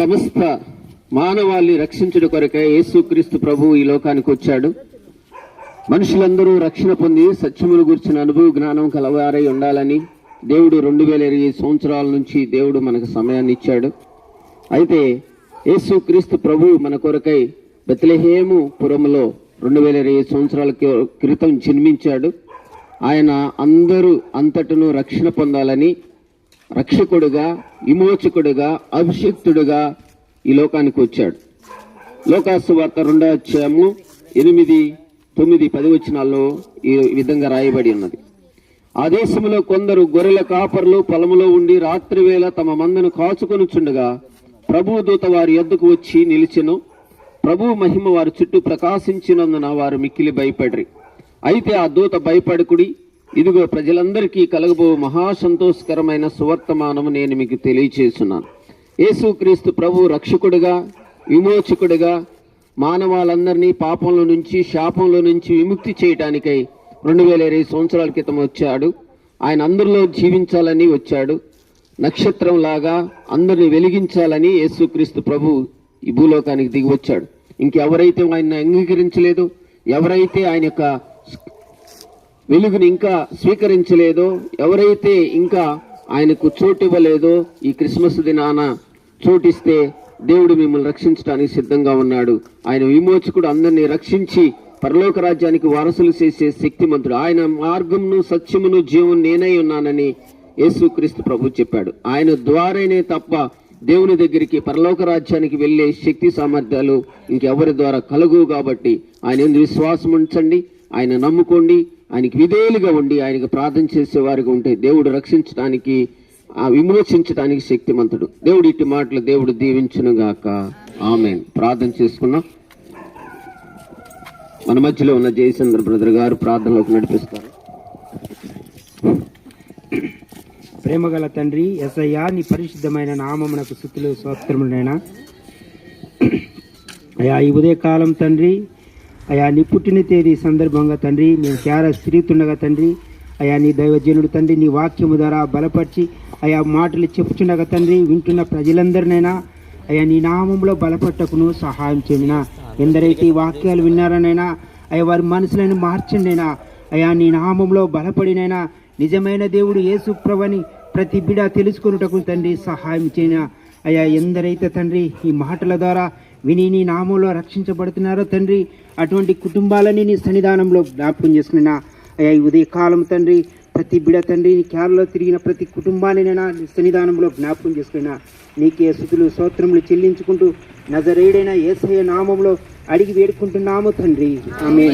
సమస్త మానవాళి రక్షించుట కొరకే యేసుక్రీస్తు ప్రభు ఈ లోకానికి వచ్చాడు. మనుషులందరూ రక్షణ పొంది సత్యములు గురించిన అనుభవ జ్ఞానం కలవారై ఉండాలని దేవుడు రెండు వేల ఇరవై సంవత్సరాల నుంచి దేవుడు మనకు సమయాన్ని ఇచ్చాడు. అయితే యేసుక్రీస్తు ప్రభు మన కొరకై బెత్లహేము పురములో రెండు వేల ఇరవై సంవత్సరాల క్రితం జన్మించాడు. ఆయన అందరూ అంతటను రక్షణ పొందాలని రక్షకుడుగా విమోచకుడుగా అభిషిక్తుడుగా ఈ లోకానికి వచ్చాడు. లోకాసు వార్త రెండో అధ్యాయము ఎనిమిది తొమ్మిది పది వచనాల్లో ఈ విధంగా రాయబడి ఉన్నది. ఆ దేశంలో కొందరు గొర్రెల కాపర్లు పొలంలో ఉండి రాత్రి వేళ తమ మందను కాచుకొనుచుండగా ప్రభు దూత వారి ఎద్దుకు వచ్చి నిలిచెను. ప్రభు మహిమ వారి చుట్టూ ప్రకాశించినందున వారు మిక్కిలి భయపడ్రి. అయితే ఆ దూత భయపడకుడి ఇదిగో ప్రజలందరికీ కలగబో మహా సంతోషకరమైన సువర్తమానము నేను మీకు తెలియచేస్తున్నాను. యేసుక్రీస్తు ప్రభు రక్షకుడుగా విమోచకుడుగా మానవాళందరినీ పాపంలో నుంచి శాపంలో నుంచి విముక్తి చేయటానికై రెండు వేల ఇరవై సంవత్సరాల క్రితం వచ్చాడు. ఆయన అందరిలో జీవించాలని వచ్చాడు. నక్షత్రంలాగా అందరిని వెలిగించాలని యేసుక్రీస్తు ప్రభు ఈ భూలోకానికి దిగి వచ్చాడు. ఇంకెవరైతే ఆయన అంగీకరించలేదు ఎవరైతే ఆయన యొక్క వెలుగుని ఇంకా స్వీకరించలేదో ఎవరైతే ఇంకా ఆయనకు చోటు ఇవ్వలేదో ఈ క్రిస్మస్ దినాన చోటిస్తే దేవుడు మిమ్మల్ని రక్షించడానికి సిద్ధంగా ఉన్నాడు. ఆయన విమోచకుడు అందరినీ రక్షించి పరలోక రాజ్యానికి వారసులు చేసే శక్తిమంతుడు. ఆయన మార్గమును సత్యమును జీవం నేనై ఉన్నానని యేసుక్రీస్తు ప్రభు చెప్పాడు. ఆయన ద్వారానే తప్ప దేవుని దగ్గరికి పరలోక రాజ్యానికి వెళ్ళే శక్తి సామర్థ్యాలు ఇంకెవరి ద్వారా కలుగు కాబట్టి ఆయన ఎందు విశ్వాసం ఉంచండి. ఆయన నమ్ముకోండి. ఆయనకి విధేయులుగా ఉండి ఆయనకు ప్రార్థన చేసేవారిగా ఉంటే దేవుడు రక్షించడానికి ఆ విమోచించడానికి శక్తిమంతుడు. దేవుడు ఇట్టి మాటలు దేవుడు దీవించునుగాక ఆమె ప్రార్థన చేసుకున్నాం. మన మధ్యలో ఉన్న జయచంద్ర బ్రదర్ గారు ప్రార్థనలోకి నడిపిస్తారు. ప్రేమగల తండ్రి ఎస్ఐయా నీ పరిశుద్ధమైన నామమునకు స్థుతులు స్తోత్రములైనా అయా ఈ ఉదయకాలం తండ్రి అయా నీ పుట్టిన తేదీ సందర్భంగా తండ్రి నేను చాలా స్త్రీతుండగా తండ్రి. అయా నీ దైవజనుడు తండ్రి నీ వాక్యము ద్వారా బలపరిచి అయా మాటలు చెప్పుచుండగా తండ్రి వింటున్న ప్రజలందరినైనా అయా నీ నామంలో బలపట్టకును సహాయం చేయనా. ఎందరైతే ఈ వాక్యాలు విన్నారనైనా అయ్యా వారి మనసులను మార్చిండైనా అయా నీ నామంలో బలపడినైనా నిజమైన దేవుడు యేసు ప్రతి బిడ తెలుసుకొనుటకు తండ్రి సహాయం చేయన. అయా ఎందరైతే తండ్రి ఈ మాటల ద్వారా విని నీ నామంలో రక్షించబడుతున్నారో తండ్రి. అటువంటి కుటుంబాలని నీ సన్నిధానంలో జ్ఞాపకం చేసుకున్నా. అయ్యా ఈ ఉదయకాలం తండ్రి ప్రతి బిడ తండ్రి నీ క్యారలో తిరిగిన ప్రతి కుటుంబాన్ని నేను నీ సన్నిధానంలో జ్ఞాపకం చేసుకున్నా. నీకే స్థుతులు స్తోత్రములు చెల్లించుకుంటూ నజరేడైన ఏసయ్య నామంలో అడిగి వేడుకుంటున్నాము తండ్రి. ఆమె